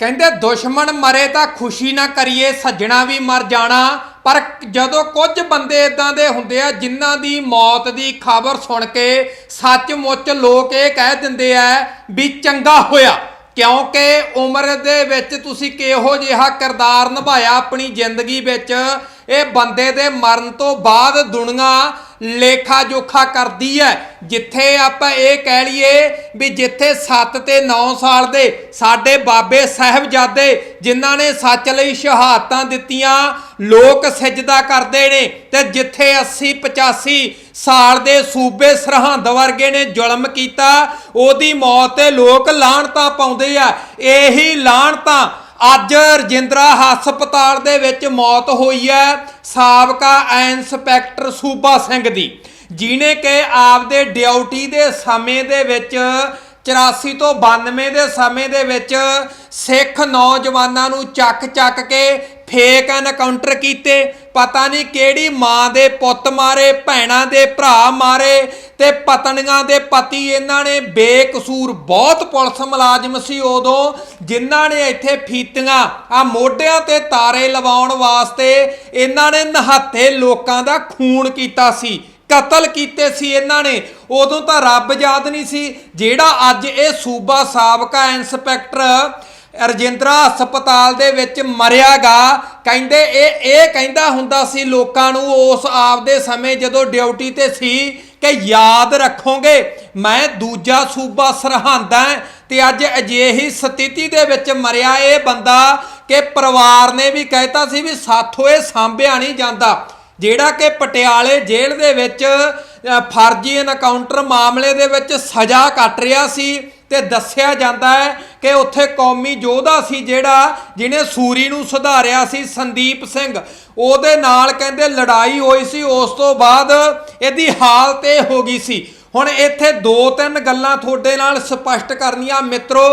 ਕਹਿੰਦੇ, ਦੁਸ਼ਮਣ ਮਰੇ ਤਾਂ ਖੁਸ਼ੀ ਨਾ ਕਰੀਏ, ਸੱਜਣਾ ਵੀ ਮਰ ਜਾਣਾ। ਪਰ ਜਦੋਂ ਕੁਝ ਬੰਦੇ ਇਦਾਂ ਦੇ ਹੁੰਦੇ ਆ, ਜਿਨ੍ਹਾਂ ਦੀ ਮੌਤ ਦੀ ਖਬਰ ਸੁਣ ਕੇ ਸੱਚਮੁੱਚ ਲੋਕ ਇਹ ਕਹਿ ਦਿੰਦੇ ਆ ਵੀ ਚੰਗਾ ਹੋਇਆ। ਕਿਉਂਕਿ ਉਮਰ ਦੇ ਵਿੱਚ ਤੁਸੀਂ ਕਿਹੋ ਜਿਹਾ ਕਿਰਦਾਰ ਨਿਭਾਇਆ ਆਪਣੀ ਜ਼ਿੰਦਗੀ ਵਿੱਚ, ਇਹ ਬੰਦੇ ਦੇ ਮਰਨ ਤੋਂ ਬਾਅਦ ਦੁਨੀਆ ਲੇਖਾ ਜੋਖਾ ਕਰਦੀ ਹੈ ਜਿੱਥੇ ਆਪਾਂ ਇਹ ਕਹਿ ਲਈਏ ਵੀ ਜਿੱਥੇ 7 ਤੇ 9 ਸਾਲ ਦੇ ਸਾਡੇ ਬਾਬੇ ਸਾਹਿਬਜ਼ਾਦੇ ਜਿਨ੍ਹਾਂ ਨੇ ਸੱਚ ਲਈ ਸ਼ਹਾਦਤਾਂ ਦਿੱਤੀਆਂ, ਲੋਕ ਸਜਦਾ ਕਰਦੇ ਨੇ ਤੇ ਜਿੱਥੇ 80 85 ਸਾਲ ਦੇ ਸੂਬੇ ਸਰਹੰਦ ਵਰਗੇ ਨੇ ਜ਼ੁਲਮ ਕੀਤਾ, ਉਹਦੀ ਮੌਤ ਤੇ ਲੋਕ ਲਾਹਣਤਾਂ ਪਾਉਂਦੇ ਆ। ਇਹੀ ਲਾਹਣਤਾਂ ਅੱਜ ਰਜਿੰਦਰਾ ਹਸਪਤਾਲ ਦੇ ਵਿੱਚ ਮੌਤ ਹੋਈ ਹੈ ਸਾਬਕਾ ਇੰਸਪੈਕਟਰ ਸੂਬਾ ਸਿੰਘ ਦੀ ਜਿਨੇ ਕਿ ਆਪਦੇ ਡਿਊਟੀ ਦੇ ਸਮੇਂ ਦੇ ਵਿੱਚ 84 ਤੋਂ 92 ਦੇ ਸਮੇਂ ਦੇ ਵਿੱਚ ਸਿੱਖ ਨੌਜਵਾਨਾਂ ਨੂੰ ਚੱਕ ਚੱਕ ਕੇ ਫੇਕ ਐਨਕਾਊਂਟਰ ਕੀਤੇ ਪਤਾ ਨਹੀਂ ਕਿਹੜੀ ਮਾਂ ਦੇ ਪੁੱਤ ਮਾਰੇ, ਭੈਣਾਂ ਦੇ ਭਰਾ ਮਾਰੇ ਤੇ ਪਤਨੀਆਂ ਦੇ ਪਤੀ, ਇਹਨਾਂ ਨੇ ਬੇਕਸੂਰ ਬਹੁਤ ਪੁਲਿਸ ਮੁਲਾਜ਼ਮ ਸੀ ਉਦੋਂ, ਜਿਨ੍ਹਾਂ ਨੇ ਇੱਥੇ ਫੀਤੀਆਂ ਆ ਮੋਢਿਆਂ ਤੇ ਤਾਰੇ ਲਵਾਉਣ ਵਾਸਤੇ ਇਹਨਾਂ ਨੇ ਨਹਾਤੇ ਲੋਕਾਂ ਦਾ ਖੂਨ ਕੀਤਾ ਸੀ, ਕਤਲ ਕੀਤੇ ਸੀ ਇਹਨਾਂ ਨੇ। ਉਦੋਂ ਤਾਂ ਰੱਬ ਯਾਦ ਨਹੀਂ ਸੀ, ਜਿਹੜਾ ਅੱਜ ਇਹ ਸੂਬਾ ਸਾਬਕਾ ਇੰਸਪੈਕਟਰ ਰਜਿੰਦਰਾ ਹਸਪਤਾਲ ਦੇ ਵਿੱਚ ਮਰਿਆਗਾ, ਕਹਿੰਦੇ ਇਹ ਇਹ ਕਹਿੰਦਾ ਹੁੰਦਾ ਸੀ ਲੋਕਾਂ ਨੂੰ ਉਸ ਆਪਦੇ ਸਮੇਂ ਜਦੋਂ ਡਿਊਟੀ ਤੇ ਸੀ ਕਿ ਯਾਦ ਰੱਖੋਗੇ, ਮੈਂ ਦੂਜਾ ਸੂਬਾ ਸਰਹੰਦ ਹਾਂ ਤੇ ਅੱਜ ਅਜਿਹੀ ਸਥਿਤੀ ਦੇ ਵਿੱਚ ਮਰਿਆ ਇਹ ਬੰਦਾ ਕਿ ਪਰਿਵਾਰ ਨੇ ਵੀ ਕਹਿਤਾ ਸੀ ਵੀ ਸਾਥੋਂ ਇਹ ਸਾਂਭਿਆ ਨਹੀਂ ਜਾਂਦਾ। ਜਿਹੜਾ ਕਿ ਪਟਿਆਲੇ ਜੇਲ੍ਹ ਦੇ ਵਿੱਚ ਫਰਜ਼ੀ ਐਨਕਾਊਂਟਰ ਮਾਮਲੇ ਦੇ ਵਿੱਚ ਸਜ਼ਾ ਕੱਟ ਰਿਹਾ ਸੀ। ਤੇ ਦੱਸਿਆ ਜਾਂਦਾ ਹੈ ਕਿ ਉੱਥੇ ਕੌਮੀ ਯੋਧਾ ਸੀ ਜਿਹੜਾ ਜਿਹਨੇ ਸੂਰੀ ਨੂੰ ਸੁਧਾਰਿਆ ਸੀ, ਸੰਦੀਪ ਸਿੰਘ। ਉਹਦੇ ਨਾਲ ਕਹਿੰਦੇ ਲੜਾਈ ਹੋਈ ਸੀ, ਉਸ ਤੋਂ ਬਾਅਦ ਇਹਦੀ ਹਾਲਤ ਇਹ ਹੋ ਗਈ ਸੀ। ਹੁਣ ਇੱਥੇ ਦੋ ਤਿੰਨ ਗੱਲਾਂ ਤੁਹਾਡੇ ਨਾਲ ਸਪਸ਼ਟ ਕਰਨੀਆਂ ਮਿੱਤਰੋ।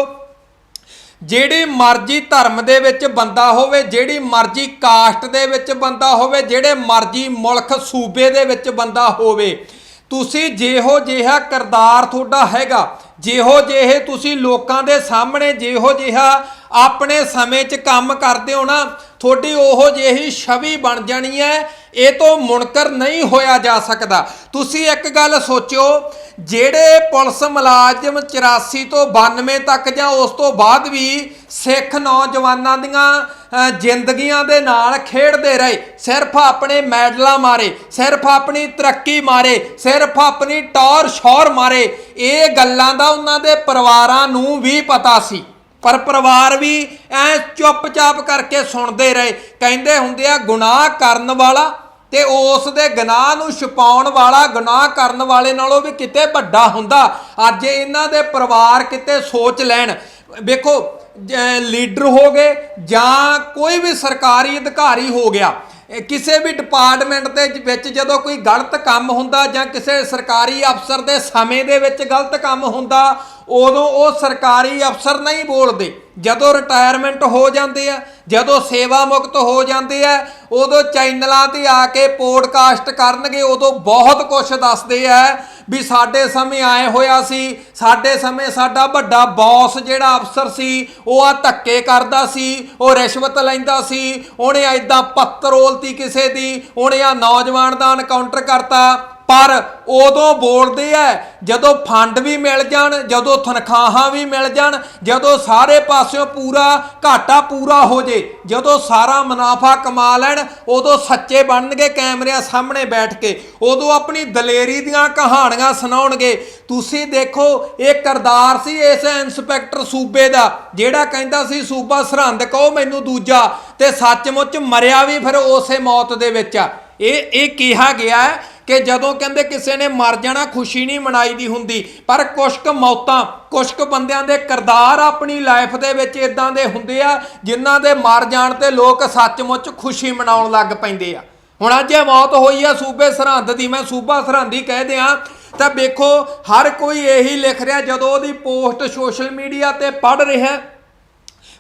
ਜਿਹੜੀ ਮਰਜ਼ੀ ਧਰਮ ਦੇ ਵਿੱਚ ਬੰਦਾ ਹੋਵੇ, ਜਿਹੜੀ ਮਰਜ਼ੀ ਕਾਸਟ ਦੇ ਵਿੱਚ ਬੰਦਾ ਹੋਵੇ, ਜਿਹੜੇ ਮਰਜ਼ੀ ਮੁਲਕ ਸੂਬੇ ਦੇ ਵਿੱਚ ਬੰਦਾ ਹੋਵੇ, ਤੁਸੀਂ ਜਿਹੋ ਜਿਹਾ ਕਿਰਦਾਰ ਤੁਹਾਡਾ ਹੈਗਾ ਜਿਹੋ ਜਿਹੇ ਤੁਸੀਂ ਲੋਕਾਂ ਦੇ ਸਾਹਮਣੇ ਜਿਹੋ ਜਿਹਾ ਆਪਣੇ ਸਮੇਂ 'ਚ ਕੰਮ ਕਰਦੇ ਹੋ ਨਾ, ਤੁਹਾਡੀ ਉਹੋ ਜਿਹੀ ਛਵੀ ਬਣ ਜਾਣੀ ਹੈ, ਇਹ ਤੋਂ ਮੁਨਕਰ ਨਹੀਂ ਹੋਇਆ ਜਾ ਸਕਦਾ। ਤੁਸੀਂ ਇੱਕ ਗੱਲ ਸੋਚਿਓ, ਜਿਹੜੇ ਪੁਲਿਸ ਮੁਲਾਜ਼ਮ 84 ਤੋਂ 92 ਤੱਕ ਜਾਂ ਉਸ ਤੋਂ ਬਾਅਦ ਵੀ ਸਿੱਖ ਨੌਜਵਾਨਾਂ ਦੀਆਂ ਜ਼ਿੰਦਗੀਆਂ ਦੇ ਨਾਲ ਖੇਡਦੇ ਰਹੇ, ਸਿਰਫ ਆਪਣੇ ਮੈਡਲਾਂ ਮਾਰੇ, ਸਿਰਫ ਆਪਣੀ ਤਰੱਕੀ ਮਾਰੇ, ਸਿਰਫ ਆਪਣੀ ਟੌਰ ਸ਼ੌਰ ਮਾਰੇ, ਇਹ ਗੱਲਾਂ ਦਾ ਉਹਨਾਂ ਦੇ ਪਰਿਵਾਰਾਂ ਨੂੰ ਵੀ ਪਤਾ ਸੀ। ਪਰ ਪਰਿਵਾਰ ਵੀ ਐ ਚੁੱਪਚਾਪ ਕਰਕੇ ਸੁਣਦੇ ਰਹੇ। ਕਹਿੰਦੇ ਹੁੰਦੇ ਆ, ਗੁਨਾਹ ਕਰਨ ਵਾਲਾ ਤੇ ਉਸ ਦੇ ਗੁਨਾਹ ਨੂੰ ਛੁਪਾਉਣ ਵਾਲਾ, ਗੁਨਾਹ ਕਰਨ ਵਾਲੇ ਨਾਲੋਂ ਵੀ ਕਿਤੇ ਵੱਡਾ ਹੁੰਦਾ। ਅੱਜ ਇਹਨਾਂ ਦੇ ਪਰਿਵਾਰ ਕਿਤੇ ਸੋਚ ਲੈਣ। ਵੇਖੋ, ਜ- ਲੀਡਰ ਹੋ ਗਏ ਜਾਂ ਕੋਈ ਵੀ ਸਰਕਾਰੀ ਅਧਿਕਾਰੀ ਹੋ ਗਿਆ ਕਿਸੇ ਵੀ ਡਿਪਾਰਟਮੈਂਟ ਦੇ ਵਿੱਚ ਜਦੋਂ ਕੋਈ ਗਲਤ ਕੰਮ ਹੁੰਦਾ ਜਾਂ ਕਿਸੇ ਸਰਕਾਰੀ ਅਫਸਰ ਦੇ ਸਮੇਂ ਦੇ ਵਿੱਚ ਗਲਤ ਕੰਮ ਹੁੰਦਾ ਉਦੋਂ ਉਹ ਸਰਕਾਰੀ ਅਫਸਰ ਨਹੀਂ ਬੋਲਦੇ। ਜਦੋਂ ਰਿਟਾਇਰਮੈਂਟ ਹੋ ਜਾਂਦੇ ਆ, ਜਦੋਂ ਸੇਵਾ ਮੁਕਤ ਹੋ ਜਾਂਦੇ ਆ, ਉਦੋਂ ਚੈਨਲਾਂ ਤੇ ਆ ਕੇ ਪੋਡਕਾਸਟ ਕਰਨਗੇ, ਉਦੋਂ ਬਹੁਤ ਕੁਝ ਦੱਸਦੇ ਆ ਵੀ ਸਾਡੇ ਸਮੇਂ ਆਏ ਹੋਇਆ ਸੀ, ਸਾਡੇ ਸਮੇਂ ਸਾਡਾ ਵੱਡਾ ਬੌਸ ਜਿਹੜਾ ਅਫਸਰ ਸੀ, ਉਹ ਆ ਧੱਕੇ ਕਰਦਾ ਸੀ, ਉਹ ਰਿਸ਼ਵਤ ਲੈਂਦਾ ਸੀ, ਉਹਨੇ ਐਦਾਂ ਪੱਤਰੋਲਤੀ ਕਿਸੇ ਦੀ, ਉਹਨੇ ਆ ਨੌਜਵਾਨ ਦਾ ਐਨਕਾਊਂਟਰ ਕਰਤਾ। ਪਰ ਉਦੋਂ ਬੋਲਦੇ ਐ, ਜਦੋਂ ਫੰਡ ਵੀ ਮਿਲ ਜਾਣ, ਜਦੋਂ ਤਨਖਾਹਾਂ ਵੀ ਮਿਲ ਜਾਣ, ਜਦੋਂ ਸਾਰੇ ਪਾਸਿਓਂ ਪੂਰਾ ਘਾਟਾ ਪੂਰਾ ਹੋ ਜੇ, ਜਦੋਂ ਸਾਰਾ ਮੁਨਾਫਾ ਕਮਾ ਲੈਣ, ਉਦੋਂ ਸੱਚੇ ਬਣਨਗੇ, ਕੈਮਰਿਆਂ ਸਾਹਮਣੇ ਬੈਠ ਕੇ। ਉਦੋਂ ਆਪਣੀ ਦਲੇਰੀ ਦੀਆਂ ਕਹਾਣੀਆਂ ਸੁਣਾਉਣਗੇ। ਤੁਸੀਂ ਦੇਖੋ, ਇਹ ਕਰਦਾਰ ਸੀ ਇਸ ਇੰਸਪੈਕਟਰ ਸੂਬੇ ਦਾ, ਜਿਹੜਾ ਕਹਿੰਦਾ ਸੀ, ਸੂਬਾ ਸਰਹੰਦ ਕਹੋ ਮੈਨੂੰ ਦੂਜਾ। ਤੇ ਸੱਚਮੁੱਚ ਮਰਿਆ ਵੀ ਫਿਰ ਉਸੇ ਮੌਤ ਦੇ ਵਿੱਚ ਆ। ਇਹ ਇਹ ਕਿਹਾ ਗਿਆ ਹੈ ਕਿ ਜਦੋਂ ਕਹਿੰਦੇ ਕਿਸੇ ਨੇ ਮਰ ਜਾਣਾ, ਖੁਸ਼ੀ ਨਹੀਂ ਮਨਾਈ ਦੀ ਹੁੰਦੀ, ਪਰ ਕੁਛ ਕੁ ਮੌਤਾਂ ਕੁਛ ਕੁ ਬੰਦਿਆਂ ਦੇ ਕਿਰਦਾਰ ਆਪਣੀ ਲਾਈਫ ਦੇ ਵਿੱਚ ਇਦਾਂ ਦੇ ਹੁੰਦੇ ਆ, ਜਿਨ੍ਹਾਂ ਦੇ ਮਰ ਜਾਣ ਤੇ ਲੋਕ ਸੱਚਮੁੱਚ ਖੁਸ਼ੀ ਮਨਾਉਣ ਲੱਗ ਪੈਂਦੇ ਆ। ਹੁਣ ਅੱਜ ਇਹ ਮੌਤ ਹੋਈ ਆ, ਸੂਬੇ ਸਰਹੰਦ ਦੀ, ਮੈਂ ਸੂਬਾ ਸਰਹੰਦੀ ਕਹਿ ਦਿਆਂ, ਤਾਂ ਵੇਖੋ, ਹਰ ਕੋਈ ਇਹੀ ਲਿਖ ਰਿਹਾ, ਜਦੋਂ ਉਹਦੀ ਪੋਸਟ ਸੋਸ਼ਲ ਮੀਡੀਆ ਤੇ ਪੜ ਰਿਹਾ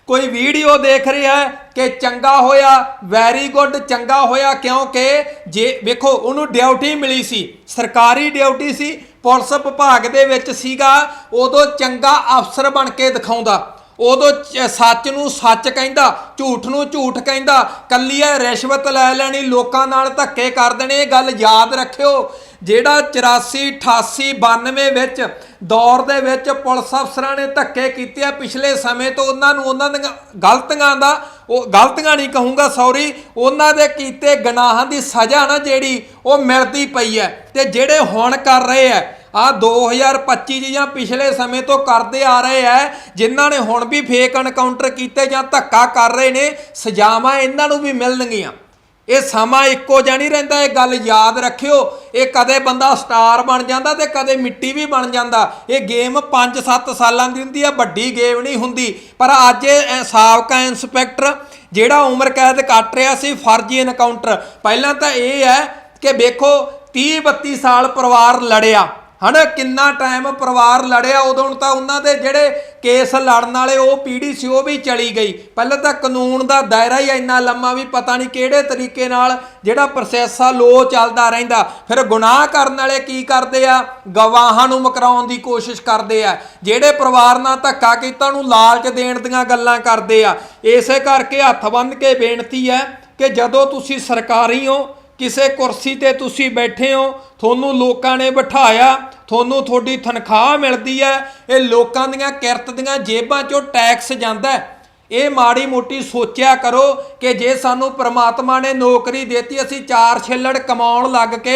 ਕੋਈ ਵੀਡੀਓ ਦੇਖ ਰਿਹਾ ਹੈ ਕਿ ਚੰਗਾ ਹੋਇਆ ਵੈਰੀ ਗੁੱਡ ਚੰਗਾ ਹੋਇਆ ਕਿਉਂਕਿ ਜੇ ਵੇਖੋ, ਉਹਨੂੰ ਡਿਊਟੀ ਮਿਲੀ ਸੀ, ਸਰਕਾਰੀ ਡਿਊਟੀ ਸੀ, ਪੁਲਿਸ ਵਿਭਾਗ ਦੇ ਵਿੱਚ ਸੀਗਾ, ਉਦੋਂ ਚੰਗਾ ਅਫਸਰ ਬਣ ਕੇ ਦਿਖਾਉਂਦਾ, ਉਦੋਂ ਸੱਚ ਨੂੰ ਸੱਚ ਕਹਿੰਦਾ, ਝੂਠ ਨੂੰ ਝੂਠ ਕਹਿੰਦਾ, ਕੱਲੀ ਇਹ ਰਿਸ਼ਵਤ ਲੈ ਲੈਣੀ, ਲੋਕਾਂ ਨਾਲ ਧੱਕੇ ਕਰ ਦੇਣੇ, ਇਹ ਗੱਲ ਯਾਦ ਰੱਖਿਓ, ਜਿਹੜਾ 84 88 92 ਵਿੱਚ ਦੌਰ ਦੇ ਵਿੱਚ ਪੁਲਿਸ ਅਫਸਰਾਂ ਨੇ ਧੱਕੇ ਕੀਤੇ ਆ। ਪਿਛਲੇ ਸਮੇਂ ਤੋਂ ਉਹਨਾਂ ਨੂੰ ਉਹਨਾਂ ਦੀਆਂ ਗਲਤੀਆਂ ਦਾ, ਉਹ ਗਲਤੀਆਂ ਨਹੀਂ ਕਹੂੰਗਾ ਸੌਰੀ ਉਹਨਾਂ ਦੇ ਕੀਤੇ ਗੁਨਾਹਾਂ ਦੀ ਸਜ਼ਾ ਨਾ ਜਿਹੜੀ ਉਹ ਮਿਲਦੀ ਪਈ ਹੈ ਤੇ ਜਿਹੜੇ ਹੁਣ ਕਰ ਰਹੇ ਆ ਆ 2025 ਚ ਜਾਂ ਪਿਛਲੇ ਸਮੇਂ ਤੋਂ ਕਰਦੇ ਆ ਰਹੇ ਐ ਜਿਨ੍ਹਾਂ ਨੇ ਹੁਣ ਵੀ ਫੇਕ ਐਨਕਾਊਂਟਰ ਕੀਤੇ ਜਾਂ ਧੱਕਾ ਕਰ ਰਹੇ ਨੇ, ਸਜ਼ਾਵਾਂ ਇਹਨਾਂ ਨੂੰ ਵੀ ਮਿਲਣਗੀਆਂ। ਇਹ ਸਮਾਂ ਇੱਕੋ ਜਿਹਾ ਨਹੀਂ ਰਹਿੰਦਾ, ਇਹ ਗੱਲ ਯਾਦ ਰੱਖਿਓ। ਇਹ ਕਦੇ ਬੰਦਾ ਸਟਾਰ ਬਣ ਜਾਂਦਾ ਤੇ ਕਦੇ ਮਿੱਟੀ ਵੀ ਬਣ ਜਾਂਦਾ। ਇਹ ਗੇਮ 5-7 ਸਾਲਾਂ ਦੀ ਹੁੰਦੀ ਆ, ਵੱਡੀ ਗੇਮ ਨਹੀਂ ਹੁੰਦੀ। ਪਰ ਅੱਜ ਇਹ ਸਾਬਕਾ ਇੰਸਪੈਕਟਰ, ਜਿਹੜਾ ਉਮਰ ਕੈਦ ਕੱਟ ਰਿਹਾ ਸੀ, ਫਰਜ਼ੀ ਇਨਕਾਊਂਟਰ ਪਹਿਲਾਂ ਤਾਂ ਇਹ ਹੈ ਕਿ ਵੇਖੋ 30-32 ਸਾਲ ਪਰਿਵਾਰ ਲੜਿਆ। ਹਨਾ, ਕਿੰਨਾ ਟਾਈਮ ਪਰਿਵਾਰ ਲੜਿਆ, ਉਦੋਂ ਤਾਂ ਉਹਨਾਂ ਦੇ ਜਿਹੜੇ ਕੇਸ ਲੜਨ ਵਾਲੇ, ਉਹ ਪੀੜੀ ਸੀ, ਉਹ ਵੀ ਚਲੀ ਗਈ। ਪਹਿਲਾਂ ਤਾਂ ਕਾਨੂੰਨ ਦਾ ਦਾਇਰਾ ਹੀ ਇੰਨਾ ਲੰਮਾ ਵੀ ਪਤਾ ਨਹੀਂ ਕਿਹੜੇ ਤਰੀਕੇ ਨਾਲ ਜਿਹੜਾ ਪ੍ਰੋਸੈਸ ਆ ਲੋ ਚੱਲਦਾ ਰਹਿੰਦਾ। ਫਿਰ ਗੁਨਾਹ ਕਰਨ ਵਾਲੇ ਕੀ ਕਰਦੇ ਆ? ਗਵਾਹਾਂ ਨੂੰ ਮਕਰਾਉਣ ਦੀ ਕੋਸ਼ਿਸ਼ ਕਰਦੇ ਆ। ਜਿਹੜੇ ਪਰਿਵਾਰ ਨਾਲ ਧੱਕਾ ਕੀਤਾ, ਉਹਨੂੰ ਲਾਲਚ ਦੇਣ ਦੀਆਂ ਗੱਲਾਂ ਕਰਦੇ ਆ। ਇਸੇ ਕਰਕੇ ਹੱਥ ਬੰਨ੍ਹ ਕੇ ਬੇਨਤੀ ਹੈ ਕਿ ਜਦੋਂ ਤੁਸੀਂ ਸਰਕਾਰੀ ਹੋ ਕਿਸੇ ਕੁਰਸੀ ਤੇ ਤੁਸੀਂ ਬੈਠੇ ਹੋ, ਤੁਹਾਨੂੰ ਲੋਕਾਂ ਨੇ ਬਿਠਾਇਆ, ਤੁਹਾਨੂੰ ਤੁਹਾਡੀ ਤਨਖਾਹ ਮਿਲਦੀ ਹੈ, ਇਹ ਲੋਕਾਂ ਦੀਆਂ ਕਿਰਤ ਦੀਆਂ ਜੇਬਾਂ 'ਚੋਂ ਟੈਕਸ ਜਾਂਦਾ ਇਹ ਮਾੜੀ ਮੋਟੀ ਸੋਚਿਆ ਕਰੋ ਕਿ ਜੇ ਸਾਨੂੰ ਪ੍ਰਮਾਤਮਾ ਨੇ ਨੌਕਰੀ ਦਿੱਤੀ, ਅਸੀਂ ਚਾਰ ਛਿੱਲੜ ਕਮਾਉਣ ਲੱਗ ਕੇ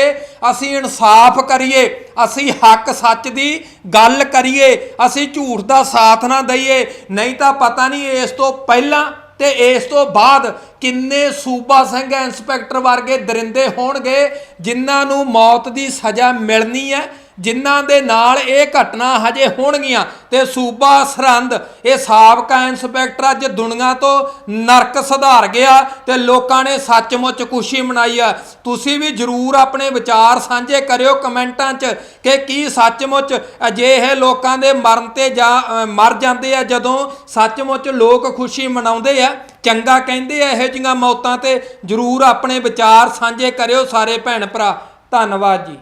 ਅਸੀਂ ਇਨਸਾਫ ਕਰੀਏ, ਅਸੀਂ ਹੱਕ ਸੱਚ ਦੀ ਗੱਲ ਕਰੀਏ, ਅਸੀਂ ਝੂਠ ਦਾ ਸਾਥ ਨਾ ਦਈਏ। ਨਹੀਂ ਤਾਂ ਪਤਾ ਨਹੀਂ ਇਸ ਤੋਂ ਪਹਿਲਾਂ ਤੇ ਇਸ ਤੋਂ ਬਾਅਦ ਕਿੰਨੇ ਸੂਬਾ ਸਿੰਘ ਇੰਸਪੈਕਟਰ ਵਰਗੇ ਦਰਿੰਦੇ ਹੋਣਗੇ, ਜਿਨ੍ਹਾਂ ਨੂੰ ਮੌਤ ਦੀ ਸਜ਼ਾ ਮਿਲਣੀ ਹੈ? ਜਿਨ੍ਹਾਂ ਦੇ ਨਾਲ ਇਹ ਘਟਨਾ ਹਜੇ ਹੋਣਗੀਆਂ ਤੇ ਸੂਬਾ ਸਰਹੰਦ, ਇਹ ਸਾਬਕਾ ਇੰਸਪੈਕਟਰ ਅੱਜ ਦੁਨੀਆ ਤੋਂ ਨਰਕ ਸੁਧਾਰ ਗਿਆ ਤੇ ਲੋਕਾਂ ਨੇ ਸੱਚਮੁੱਚ ਖੁਸ਼ੀ ਮਨਾਈ ਆ। ਤੁਸੀਂ ਵੀ ਜਰੂਰ ਆਪਣੇ ਵਿਚਾਰ ਸਾਂਝੇ ਕਰਿਓ ਕਮੈਂਟਾਂ 'ਚ ਕਿ ਕੀ ਸੱਚਮੁੱਚ ਅਜਿਹੇ ਲੋਕਾਂ ਦੇ ਮਰਨ ਤੇ ਜਾ ਮਰ ਜਾਂਦੇ ਆ ਜਦੋਂ ਸੱਚਮੁੱਚ ਲੋਕ ਖੁਸ਼ੀ ਮਨਾਉਂਦੇ ਆ। ਚੰਗਾ ਕਹਿੰਦੇ ਆ ਇਹੋ ਜਿਹੀਆਂ ਮੌਤਾਂ ਤੇ ਜਰੂਰ ਆਪਣੇ ਵਿਚਾਰ ਸਾਂਝੇ ਕਰਿਓ ਸਾਰੇ ਭੈਣ ਭਰਾ। ਧੰਨਵਾਦ ਜੀ।